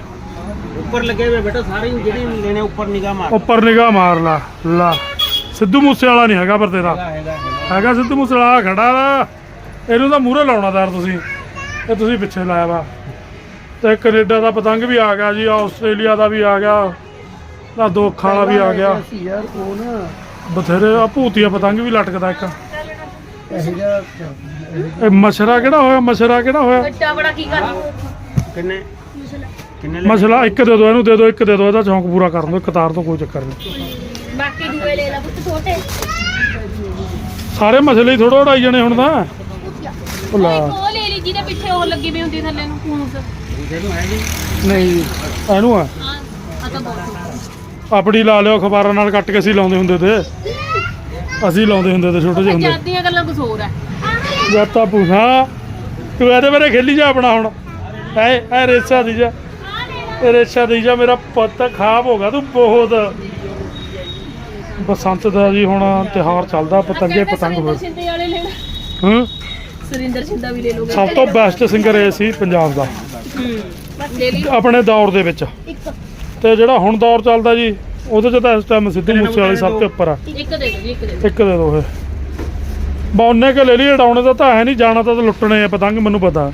ਉੱਪਰ ਲੱਗੇ ਹੋਏ ਬੇਟਾ ਸਾਰੇ ਜਿਹੜੇ ਲੈਣੇ ਉੱਪਰ ਨਿਗਾਹ ਮਾਰ। ਉੱਪਰ ਨਿਗਾਹ ਮਾਰ ਲਾ ਲਾ। ਸਿੱਧੂ ਮੂਸੇ ਵਾਲਾ ਨਹੀਂ ਹੈਗਾ ਪਰ ਤੇਰਾ। ਹੈਗਾ ਸਿੱਧੂ ਮੂਸੇ ਵਾਲਾ ਖੜਾ ਵਾ। ਇਹਨੂੰ ਤਾਂ ਮੂਹਰੇ ਲਾਉਣਾ ਦਾਰ ਤੁਸੀਂ। ਇਹ ਤੁਸੀਂ ਪਿੱਛੇ ਲਾਇਆ ਵਾ। ਤੇ ਕੈਨੇਡਾ ਦਾ ਪਤੰਗ ਵੀ ਆ ਗਿਆ ਜੀ ਆਸਟ੍ਰੇਲੀਆ ਦਾ ਵੀ ਆ ਗਿਆ। ਦੋ ਅੱਖਾਂ ਵਾਲਾ ਵੀ ਆ ਗਿਆ। ਯਾਰ ਉਹ ਨਾ। ਬਥੇਰੇ ਆ ਭੂਤੀਆ ਪਤੰਗ ਵੀ ਲਟਕਦਾ ਇੱਕ। ਇਹ ਜਿਹਾ ਇਹ ਮਛਰਾ ਕਿਹੜਾ ਹੋਇਆ ਮਛਰਾ ਕਿਹੜਾ ਹੋਇਆ? ਵੱਡਾ ਬੜਾ ਕੀ ਕਰ ਕਿੰਨੇ? ਕਿੰਨੇ ਲੈ ਮਸਲਾ ਇੱਕ ਦੇ ਦਿਓ ਇਹਨੂੰ ਦੇ ਦਿਓ ਇੱਕ ਦੇ ਦਿਓ ਇਹਦਾ ਚੌਂਕ ਪੂਰਾ ਕਰਨ ਦਿਓ ਕਤਾਰ ਤੋਂ ਕੋਈ ਚੱਕਰ ਨਹੀਂ। ਬਾਕੀ ਦੂਏ ਲੈ ਲਾ ਪੁੱਤ ਛੋਟੇ। ਸਾਰੇ ਮਸਲੇ ਹੀ ਥੋੜਾ ਉਡਾਈ ਜਾਣੇ ਹੁਣ ਤਾਂ। ਉਹ ਲਾ ਉਹ ਲੈ ਲਈ ਜਿਹਦੇ ਪਿੱਛੇ ਉਹ ਲੱਗੀ ਵੀ ਹੁੰਦੀ ਥੱਲੇ ਨੂੰ ਫੂਸ ਦੇ ਦੋ ਹੈ ਜੀ ਨਹੀਂ ਇਹਨੂੰ ਆ। ਹਾਂ ਆ ਤਾਂ ਬਹੁਤ ਆਪਣੀ ਲਾ ਲਿਓ ਅਖਬਾਰਾਂ ਨਾਲ ਕੱਟ ਕੇ ਅਸੀਂ ਲਾਉਂਦੇ ਹੁੰਦੇ ਤੇ। ਅਸੀਂ ਲਾਉਂਦੇ ਹੁੰਦੇ ਤੇ ਛੋਟੇ ਜਿਹੇ ਹੁੰਦੇ। ਜਾਂਦੀਆਂ ਗੱਲਾਂ ਕੁਝ ਹੋਰ ਆ ਜਾਤਾ ਪੂਸਾ ਤੂੰ ਇਹਦੇ ਬਾਰੇ ਖੇਲੀ ਜਾ ਆਪਣਾ ਹੁਣ। ਐ ਐ ਰੇਸਾ ਦੀ ਜਾ। ਇਹ ਰੇਸਾ ਦੀ ਜਾ ਮੇਰਾ ਪੁੱਤ ਖਾਬ ਹੋ ਗਿਆ ਤੂੰ ਬਹੁਤ। ਬਸੰਤ ਦਾ ਜੀ ਹੁਣ ਤਿਹਾਰ ਚੱਲਦਾ ਪਤੰਗੇ ਪਤੰਗ ਹੋ ਸਿੰਦੇ ਵਾਲੇ ਲੈਣਾ ਹੂੰ? ਸੁਰਿੰਦਰ ਸਿੰਦਾ ਵੀ ਲੈ ਲੋਗੇ ਸਭ ਤੋਂ ਬੈਸਟ ਸਿੰਗਰ ਇਹ ਸੀ ਪੰਜਾਬ ਦਾ। ਆਪਣੇ ਦੌਰ ਦੇ ਵਿੱਚ। ਤੇ ਜਿਹੜਾ ਹੁਣ ਦੌਰ ਚੱਲਦਾ ਜੀ ਉਹਦੇ ਚ ਤਾਂ ਇਸ ਟਾਈਮ ਸਿੱਧੂ ਮੂਸੇ ਵਾਲੀ ਸਭ ਤੋਂ ਉੱਪਰ ਆ। ਇੱਕ ਦੇ ਦਿਓ ਇੱਕ ਦੇ ਦਿਓ। ਇੱਕ ਦੇ ਦੋ ਇਹ। ਬੌਨੇ ਕੇ ਲੈ ਲਈ ਉਡਾਉਣੇ ਦਾ ਤਾਂ ਹੈ ਨਹੀਂ ਜਾਣਾ ਤਾਂ ਲੁੱਟਣੇ ਆ ਪਤੰਗ ਮੈਨੂੰ ਪਤਾ।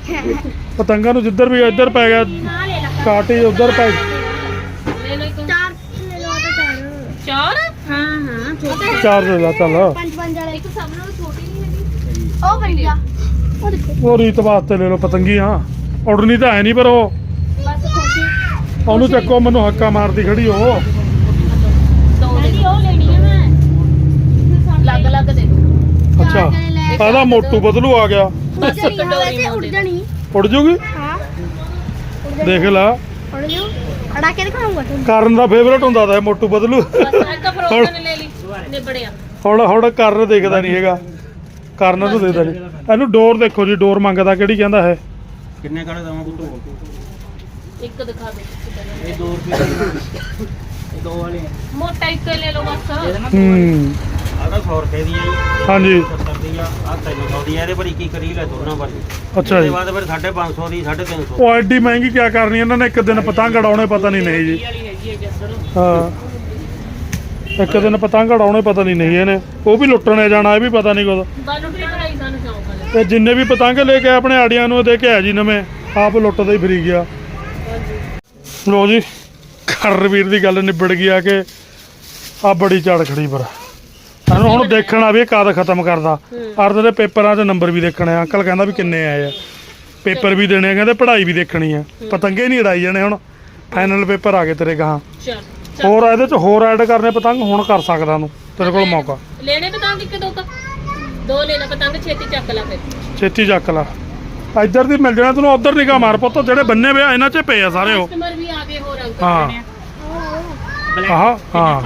ਪਤੰਗਾਂ ਨੂੰ ਜਿੱਧਰ ਵੀ ਇੱਧਰ ਪੈ ਗਿਆ। ਲੈ ਲਾ ਕਾਟੀ ਉੱਧਰ ਪੈ ਲੈ ਲਓ ਇੱਕ। ਚਾਰ ਲੈ ਲਓ ਤਾਂ ਚਾਰ ਚਾਰ? ਹਾਂ ਹਾਂ ਛੋਟੇ ਚਾਰ ਦੇ ਲਾ ਚੱਲ। ਪੰਜ ਪੰਜ ਵਾਲੇ। ਇੱਕ ਸਭ ਨਾਲੋਂ ਛੋਟੀ ਨਹੀਂ ਹੈਗੀ। ਉਹ ਉਹ ਦੇਖੋ। ਉਹ ਰੀਤ ਵਾਸਤੇ ਲੈ ਲਓ ਪਤੰਗੀ ਹਾਂ। ਉਡਣੀ ਤਾਂ ਹੈ ਨਹੀਂ ਪਰ ਉਹ। ਉਹਨੂੰ ਚੱਕੋ ਮੈਨੂੰ ਹੱਕਾ ਮਾਰਦੀ ਖੜੀ ਉਹ। ਲੈਣੀ ਮੈਂ ਦੇ ਦੋ। ਅੱਛਾ ਪਹਿਲਾ ਮੋਟੂ ਬਦਲੂ ਆ ਗਿਆ। ਜਾਣੀ। ਉੜ ਜੂਗੀ? ਹਾਂ। ਦੇਖ ਲੈ। ਉੜ ਜੂ। ਅੜਾ ਕੇ ਦਿਖਾਉਂਗਾ ਤੁਹਾਨੂੰ ਕਰਨ ਦਾ ਫੇਵਰਟ ਹੁੰਦਾ ਤਾਂ ਇਹ ਮੋਟੂ ਬਦਲੂ। ਬਸ ਇੱਕ ਫਰੋਜ਼ਨ ਲੈ ਲਈ ਨਿਬੜਿਆ। ਹੁਣ ਹੁਣ ਕਰਨ ਦੇਖਦਾ ਨਹੀਂ ਹੈਗਾ। ਕਰਨ ਨੂੰ ਦੇਦਾ ਨਹੀਂ। ਇਹਨੂੰ ਡੋਰ ਦੇਖੋ ਜੀ ਡੋਰ ਮੰਗਦਾ ਕਿਹੜੀ ਕਹਿੰਦਾ ਹੈ ਕਿੰਨੇ ਕਾਲੇ ਦਵਾਂ ਪੁੱਤੂ? ਇੱਕ ਦਿਖਾ ਦੇ ਇਹ 2 ਰੁਪਏ ਇਹ ਦੋ ਵਾਲੇ ਮੋਟਾ ਇੱਕ ਲੈ ਲਓ ਬਸ। ਹੂੰ। ਆਹ ਤਾਂ 100 ਰੁਪਏ ਦੀ ਹੈ ਜੀ ਹਾਂਜੀ। 70 ਦੀ ਆ। ਆਹ 300 ਦੀ ਆ। ਇਹਦੇ ਪਰ ਕੀ ਕਰੀ ਲੈ ਦੋਨਾਂ ਪਰ ਅੱਛਾ ਇਹਦੇ ਜੀ। ਬਾਅਦ ਫਿਰ 550 ਦੀ 350 ਉਹ ਐਡੀ ਮਹਿੰਗੀ ਕਿਆ ਕਰਨੀ ਇਹਨਾਂ ਨੇ? ਇੱਕ ਦਿਨ ਪਤੰਗ ਉਡਾਉਣੇ ਪਤਾ ਨਹੀਂ ਨਹੀਂ ਜੀ। ਵਾਲੀ ਹੈਗੀ ਹੈ ਜੱਸਰ ਹਾਂ। ਇੱਕ ਦਿਨ ਪਤੰਗ ਪਤਾ ਨਹੀਂ ਨਹੀਂ ਇਹਨੇ। ਉਹ ਵੀ ਲੁੱਟਣੇ ਜਾਣਾ ਇਹ ਵੀ ਪਤਾ ਨਹੀਂ ਕਦੋਂ। ਬਾਲੂ ਟੀ ਬਣਾਈ ਸਾਨੂੰ ਸ਼ੌਂਕ ਹੈ ਤੇ ਜਿੰਨੇ ਵੀ ਪਤੰਗ ਲੈ ਕੇ ਆਪਣੇ ਆੜੀਆਂ ਨੂੰ ਦੇ ਕੇ ਆਇਆ ਜੀ ਨਵੇਂ। ਆਪ ਲੁੱਟਦਾ ਹੀ ਫਰੀ ਗਿਆ। ਲੋ ਜੀ ਖਰਵੀਰ ਦੀ ਗੱਲ ਨਿਬੜ ਗਈ ਆ ਕਿ ਆ ਬੜੀ ਝੜ ਖੜੀ ਪਰ। ਸਾਨੂੰ ਹੁਣ ਦੇਖਣਾ ਵੀ ਇਹ ਕਦ ਖਤਮ ਕਰਦਾ। ਅਰਦ ਦੇ ਪੇਪਰਾਂ 'ਚ ਨੰਬਰ ਵੀ ਦੇਖਣੇ ਆ। ਅੰਕਲ ਕਹਿੰਦਾ ਵੀ ਕਿੰਨੇ ਆਏ ਆ। ਪੇਪਰ ਵੀ ਦੇਣੇ ਆ ਕਹਿੰਦੇ ਪੜ੍ਹਾਈ ਵੀ ਦੇਖਣੀ ਆ। ਪਤੰਗੇ ਨਹੀਂ ਉਡਾਈ ਜਾਣੇ ਹੁਣ। ਫਾਈਨਲ ਪੇਪਰ ਆ ਗਏ ਤੇਰੇ ਗਾਹਾਂ। ਚਲ ਹੋਰ ਇਹਦੇ 'ਚ ਹੋਰ ਐਡ ਕਰਨੇ ਪਤੰਗ ਹੁਣ ਕਰ ਸਕਦਾ ਨੂੰ ਤੇਰੇ ਕੋਲ ਮੌਕਾ। ਲੈਣੇ ਪਤੰਗ ਇੱਕ ਦੋ ਦੋ ਲੈ ਲੈ ਪਤੰਗ ਛੇਤੀ ਚੱਕ ਲੈ ਫਿਰ। ਛੇਤੀ ਚੱਕ ਲਾ। ਇੱਧਰ ਦੀ ਮਿਲ ਜਾਣਾ ਤੈਨੂੰ ਉਧਰ ਨਿਗਾਹ ਮਾਰ ਪੁੱਤ ਜਿਹੜੇ ਬੰਨੇ ਵੇ ਆ, ਇਹਨਾਂ 'ਚ ਪਏ ਆ ਸਾਰੇ ਉਹ। ਕਸਟਮਰ ਵੀ ਆ ਗਏ ਹੋਰ ਅੰਕਲ ਹਾਂ। ਆਹ ਹਾਂ।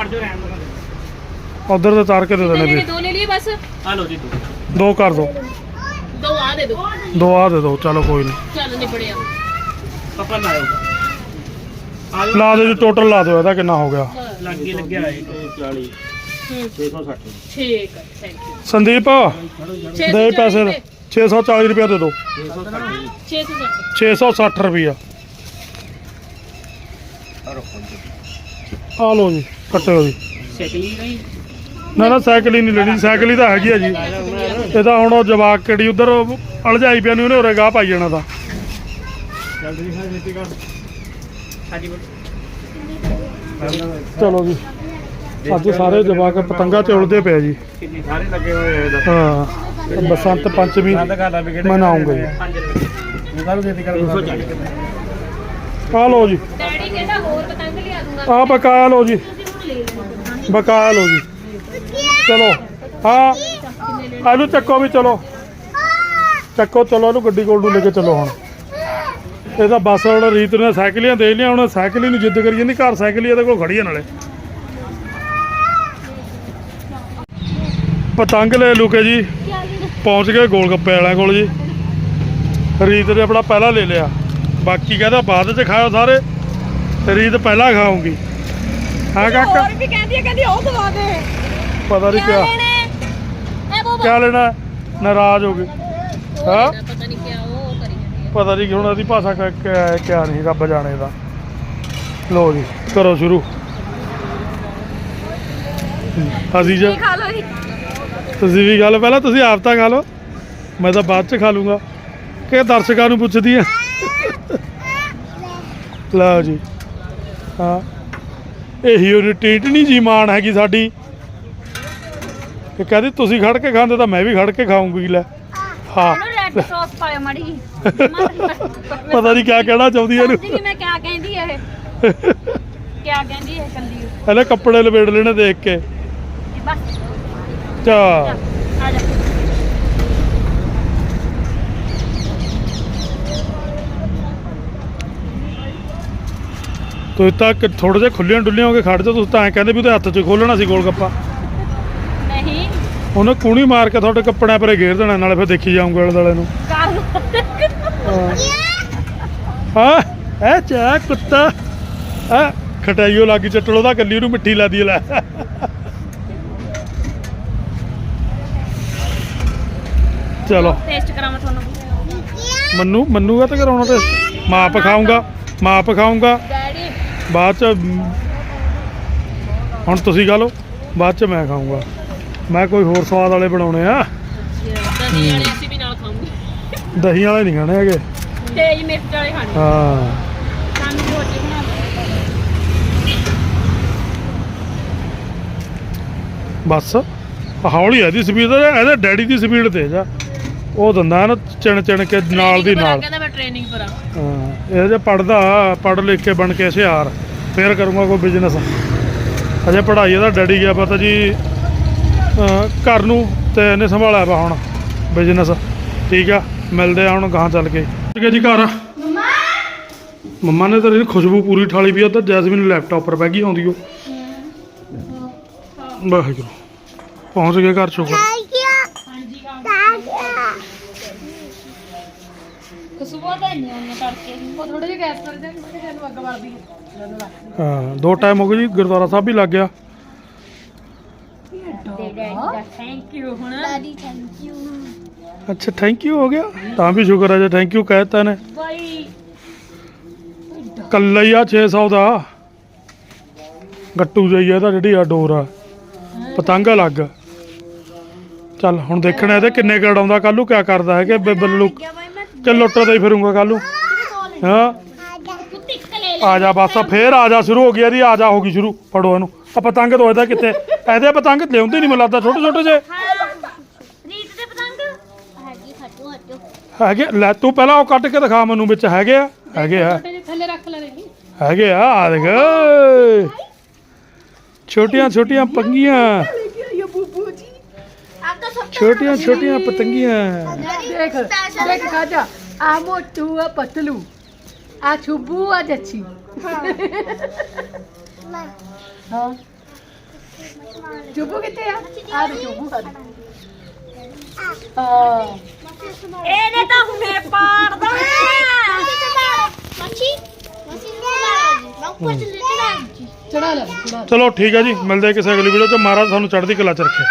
ਉਧਰ ਤੇ ਤਾਰ ਕੇ ਦੇ ਦੇਣੇ ਵੀ ਦੋ ਲੈ ਲਈ ਬਸ? ਆ ਲਓ ਜੀ ਦੋ। ਦੋ ਕਰ ਦੋ। ਦੋ ਆ ਦੇ ਦੋ। ਦੋ ਆ ਦੇ ਦੋ ਚਲੋ ਕੋਈ ਨਹੀਂ ਚੱਲ ਨਿਬੜਿਆ। ਪਪਾ ਲਾਓ। ਲਾ ਦੇ ਜੀ ਟੋਟਲ ਲਾ ਦਿਓ ਇਹਦਾ ਕਿੰਨਾ ਹੋ ਗਿਆ? ਲੱਗੇ ਲੱਗਿਆ ਹੈ। 40 ਹੂੰ 660 ਠੀਕ ਹੈ ਥੈਂਕ ਯੂ ਸੰਦੀਪ ਦੇ ਪੈਸੇ ਦੇ। 640 ਰੁਪਏ ਦੇ ਦਿਓ। 660 ਜੀ 660 660 ਰੁਪਿਆ ਆ ਲਓ ਜੀ ਕੱਟਿਓ ਜੀ। ਸ਼ਕਲੀ ਨਹੀਂ ਨਾ ਨਾ ਸਾਈਕਲ ਹੀ ਨਹੀਂ ਲੈਣੀ ਸਾਈਕਲ ਹੀ ਤਾਂ ਹੈਗੀ ਆ ਜੀ। ਇਹਦਾ ਹੁਣ ਉਹ ਜਵਾਕ ਕਿਹੜੀ ਉਧਰ ਅਲਝਾਈ ਪਿਆ ਨਹੀਂ ਉਹਨੇ ਉਰੇ ਗਾਹ ਪਾਈ ਜਾਣਾ ਤਾਂ। ਚਲੋ ਜੀ ਅੱਜ ਸਾਰੇ ਜਵਾਕ ਪਤੰਗਾ ਚ ਉਲਦੇ ਪਏ ਜੀ। ਕਿੰਨੇ ਸਾਰੇ ਲੱਗੇ ਹੋਏ ਹਾਂ। ਬਸੰਤ ਪੰਚਮੀ ਮਨਾਉਂਗੇ। ਜੀ 5 ਰੁਪਏ ਇਹ ਛੇਤੀ ਕਰ 240 ਆ ਲਓ ਜੀ। ਡੈਡੀ ਕਹਿੰਦਾ ਹੋਰ ਪਤੰਗ ਲਿਆ ਦੂੰਗਾ। ਆ ਬਕਾ ਲਓ ਜੀ। ਬਕਾ ਲਓ ਜੀ। ਚਲੋ ਹਾਂ। ਇਹਨੂੰ ਚੱਕੋ ਵੀ ਚਲੋ। ਚੱਕੋ ਚਲੋ ਇਹਨੂੰ ਗੱਡੀ ਕੋਲ ਨੂੰ ਲੈ ਕੇ ਚਲੋ ਹੁਣ। ਇਹ ਤਾਂ ਬੱਸ ਵਾਲਾ ਰੀਤ ਨੇ ਸਾਈਕਲੀਆਂ ਦੇ ਲਿਆ ਹੁਣ ਸਾਈਕਲ ਹੀ ਨੂੰ ਜਿੱਦ ਕਰੀ ਜਾਂਦੀ ਘਰ ਸਾਈਕਲ ਇਹਦੇ ਕੋਲ ਖੜੀ ਆ ਨਾਲੇ। ਪਤੰਗ ਲੈ ਲੁਕੇ ਜੀ। ਪਹੁੰਚ ਗਏ ਗੋਲ ਗੱਪੇ ਵਾਲਿਆਂ ਕੋਲ ਜੀ। ਰੀਤ ਨੇ ਆਪਣਾ ਪਹਿਲਾਂ ਲੈ ਲਿਆ। ਬਾਕੀ ਕਹਿੰਦਾ ਬਾਅਦ ਚ ਖਾਓ ਸਾਰੇ ਤੇ ਰੀਤ ਪਹਿਲਾਂ ਖਾਊਂਗੀ। ਹਾਂ ਕਾਕਾ? ਹੋਰ ਵੀ ਕਹਿੰਦੀ ਹੈ ਕਹਿੰਦੀ ਉਹ ਦਵਾ ਦੇ। ਪਤਾ ਨਹੀਂ ਕਿਆ ਬੋਬਾ। ਕਿਆ ਲੈਣਾ ਨਾਰਾਜ਼ ਹੋ ਗਏ। ਹਾਂ? ਪਤਾ ਨਹੀਂ ਕਿਆ ਉਹ ਕਰੀ ਜਾਂਦੀ ਪਤਾ ਨਹੀਂ ਹੁਣ ਇਹਦੀ ਭਾਸ਼ਾ ਕਿਆ- ਨਹੀਂ ਰੱਬ ਜਾਣੇ ਦਾ ਲੋ ਜੀ ਕਰੋ ਸ਼ੁਰੂ। ਅਸੀਂ ਜੀ ਖਾ ਲੋ ਜੀ। ਤੁਸੀਂ ਵੀ ਖਾ ਲਓ ਪਹਿਲਾਂ ਤੁਸੀਂ ਆਪ ਤਾਂ ਖਾ ਲਓ। ਮੈਂ ਤਾਂ ਬਾਅਦ ਚ ਖਾ ਲੂੰਗਾ। ਕਿ ਦਰਸ਼ਕਾਂ ਨੂੰ ਪੁੱਛਦੀ ਆ ਲਓ ਜੀ। ਹਾਂ। ਇਹੀ ਉਹ ਟੀਟਣੀ ਜੀ ਮਾਣ ਹੈਗੀ ਸਾਡੀ। ਕਿ ਕਹਿੰਦੀ ਤੁਸੀਂ ਖੜ ਕੇ ਖਾਂਦੇ ਤਾਂ ਮੈਂ ਵੀ ਖੜ ਕੇ ਖਾਊਂਗੀ ਲੈ। ਹਾਂ। ਉਹਨੂੰ ਰੈੱਡ ਸੌਸ ਪਾਇਓ ਮਾੜੀ ਜੀ। ਪਤਾ ਨਹੀਂ ਕਿਆ ਕਹਿਣਾ ਚਾਹੁੰਦੀ ਇਹਨੂੰ। ਮੈਂ ਕਿਆ ਕਹਿੰਦੀ ਇਹ। ਕਿਆ ਕਹਿੰਦੀ ਇਹ ਕੰਦੀ। ਇਹਨੇ ਕੱਪੜੇ ਲਪੇੜ ਲੈਣੇ ਦੇਖ ਕੇ। ਬਸ। ਚਾ ਤੁਸੀਂ ਤਾਂ ਥੋੜੇ ਜਿਹਾ ਖੁੱਲੀਆਂ ਡੁੱਲੀਆਂ ਹੋ ਕੇ ਖੜ ਜਾ ਤੁਸੀਂ ਤਾਂ ਐਂ ਕਹਿੰਦੇ ਵੀ ਉਹਦੇ ਹੱਥ 'ਚ ਖੋਲਣਾ ਸੀ ਗੋਲ ਗੱਪਾ ਨਹੀਂ। ਉਹਨੇ ਕੂਣੀ ਮਾਰ ਕੇ ਤੁਹਾਡੇ ਕੱਪੜਿਆਂ ਪਰੇ ਘੇਰ ਦੇਣਾ ਨਾਲੇ ਫਿਰ ਦੇਖੀ ਜਾਊਂਗੇ ਆਲੇ ਦੁਆਲੇ ਨੂੰ। ਹਾਂ। ਐ ਚਾ ਕੁੱਤਾ। ਆ ਖਟਾਈਓ ਲੱਗੀ ਚੱਟਲ ਉਹਦਾ ਕੱਲੀ ਨੂੰ ਮਿੱਠੀ ਲਾਦੀ ਲੈ। ਚਲੋ। ਟੇਸਟ ਕਰਾਵਾਂ ਤੁਹਾਨੂੰ। ਮੰਨੂ ਮੰਨੂਗਾ ਤਾਂ ਕਰਾਉਣਾ ਤੇ ਮਾਪ ਖਾਊਂਗਾ ਮਾਪ ਖਾਊਂਗਾ। ਡੈਡੀ ਬਾਅਦ ਚ ਹੁਣ ਤੁਸੀਂ ਖਾ ਲਓ ਬਾਅਦ ਚ ਮੈਂ ਖਾਊਂਗਾ। ਮੈਂ ਕੋਈ ਹੋਰ ਸਵਾਦ ਵਾਲੇ ਬਣਾਉਣੇ ਆ। ਦਹੀਂ ਵਾਲੇ ਅਸੀਂ ਵੀ ਨਾਲ ਖਾਵਾਂਗੇ ਦਹੀਂ ਵਾਲੇ ਨਹੀਂ ਖਾਣੇ ਹੈਗੇ। ਤੇਜ ਮਿਰਚ ਵਾਲੇ ਖਾਣੇ। ਹਾਂ। ਸਾਨੂੰ ਰੋਟੀ ਬਣਾ ਦਿਓ। ਬਸ ਹੌਲੀ ਆ ਦੀ ਸਪੀਡ ਇਹਦੇ ਡੈਡੀ ਦੀ ਸਪੀਡ ਤੇਜ਼ ਆ ਉਹ ਦਿੰਦਾ ਨਾ ਚਿਣ ਚਿਣ ਕੇ ਨਾਲ ਦੀ ਨਾਲ। ਕਹਿੰਦਾ ਮੈਂ ਟ੍ਰੇਨਿੰਗ ਪਰ ਆ। ਹਾਂ ਇਹ ਜੇ ਪੜਦਾ ਪੜ ਲਿਖ ਕੇ ਬਣ ਕੇ ਹੁਸ਼ਿਆਰ ਫੇਰ ਕਰੂੰਗਾ ਕੋਈ ਬਿਜ਼ਨਸ ਅਜੇ ਪੜ੍ਹਾਈ ਇਹਦਾ ਡੈਡੀ ਗਿਆ ਪਤਾ ਜੀ ਘਰ ਨੂੰ ਤੇ ਇਹਨੇ ਸੰਭਾਲਿਆ ਵਾ ਹੁਣ ਬਿਜ਼ਨਸ ਠੀਕ ਆ ਮਿਲਦੇ ਆ ਹੁਣ ਗਾਂ ਚੱਲ ਕੇ। ਠੀਕ ਹੈ ਜੀ ਘਰ। ਮੰਮਾ! ਨੇ ਤਾਂ ਖੁਸ਼ਬੂ ਪੂਰੀ ਠਾਲੀ ਵੀ ਆ ਤਾਂ ਜੈਸਮੀਨ ਲੈਪਟਾਪ ਪਰ ਬਹਿ ਗਈ ਆਉਂਦੀ ਉਹ। ਵਾਹਿਗੁਰੂ। ਪਹੁੰਚ ਗਏ ਘਰ ਸ਼ੁਕਰ ਖੁਸ਼ਬੂ ਤਾਂ ਨਹੀਂ ਉਹਨੇ ਤੜਕੇ ਉਹ ਥੋੜੇ ਜਿਹਾ ਗੈਸ ਕਰ ਦੇ ਮੈਂ ਕਿਹਾ ਤੈਨੂੰ ਅੱਗ ਵਰਦੀ ਹੈ। ਹਾਂ ਦੋ ਟਾਈਮ ਹੋ ਗਏ ਜੀ ਗੁਰਦੁਆਰਾ ਸਾਹਿਬ ਵੀ ਲੱਗ ਗਿਆ। ਥੈਂਕ ਯੂ ਹੁਣ। ਦਾਦੀ ਥੈਂਕ ਯੂ ਅੱਛਾ ਥੈਂਕ ਯੂ ਹੋ ਗਿਆ? ਤਾਂ ਵੀ ਸ਼ੁਕਰ ਹੈ ਜੇ ਥੈਂਕ ਯੂ ਕਹਿਤਾ ਨੇ ਬਾਈ। ਕੱਲਾ ਹੀ ਆ 600 ਦਾ। ਗੱਟੂ ਜਾਈ ਆ ਤਾਂ ਜਿਹੜੀ ਆ ਡੋਰ ਆ। ਪਤੰਗ ਅਲੱਗ। ਚੱਲ ਹੁਣ ਦੇਖਣਾ ਇਹਦੇ ਕਿੰਨੇ ਕੜ ਆਉਂਦਾ ਕੱਲੂ ਕਿਆ ਕਰਦਾ ਹੈ ਕਿ ਬੱਲੂ ਕਿ ਲੁੱਟਦਾ ਹੀ ਫਿਰੂੰਗਾ ਕੱਲੂ ਹਾਂ। ਆ ਜਾ ਬਸ, ਫੇਰ ਆ ਜਾ, ਸ਼ੁਰੂ ਹੋ ਗਿਆ ਦੀ ਆ ਜਾ ਹੋ ਗਈ ਸ਼ੁਰੂ। ਫੜੋ ਇਹਨੂੰ। ਆ ਪਤੰਗ ਦੋ, ਇਹਦਾ ਕਿੱਥੇ? ਇਹਦੇ ਪਤੰਗ ਲਿਆਉਂਦੇ ਨਹੀਂ ਮੈਨੂੰ ਛੋਟੇ ਛੋਟੇ ਜੇ ਰੀਤ ਦੇ ਪਤੰਗ ਹੈਗੀ ਹਟੋ ਹਟੋ ਹੈਗੇ ਲੈ, ਤੂੰ ਪਹਿਲਾਂ ਉਹ ਕੱਟ ਕੇ ਦਿਖਾ ਮੈਨੂੰ ਵਿੱਚ, ਹੈਗੇ ਆ? ਹੈਗੇ ਆ। ਥੱਲੇ ਰੱਖ ਲੈ ਨਹੀਂ ਹੈਗੇ ਆ ਆ ਦੇਖ। ਛੋਟੀਆਂ ਛੋਟੀਆਂ ਪੰਗੀਆਂ। ਛੋਟੀਆਂ ਛੋਟੀਆਂ ਪਤੰਗੀਆਂ। ਦੇਖ ਦੇਖ ਖਾਜਾ ਆ ਮੋਟੂ ਆ ਪਤਲੂ ਆ ਛੁੱਬੂ ਆ ਜੱਚੀ ਹਾਂ। ਛੁੱਬੂ ਕਿੱਥੇ ਆ? ਆ ਦੇ ਛੁੱਬੂ ਆ ਦੇ। ਹਾਂ। ਇਹਨੇ ਤਾਂ ਹੁਣੇ ਪਾੜਦਾ ਮੱਛੀ ਮੱਛੀ ਮੈਂ ਉੱਪਰ ਚਲੇ ਚੜਾ। ਚੜਾ ਲੈ ਚੜਾ ਚਲੋ ਠੀਕ ਹੈ ਜੀ ਮਿਲਦੇ ਹਾਂ ਕਿਸੇ ਅਗਲੀ ਵੀਡੀਓ 'ਚ। ਮਹਾਰਾਜ ਤੁਹਾਨੂੰ ਚੜ੍ਹਦੀ ਕਲਾ ਚ ਰੱਖੇ।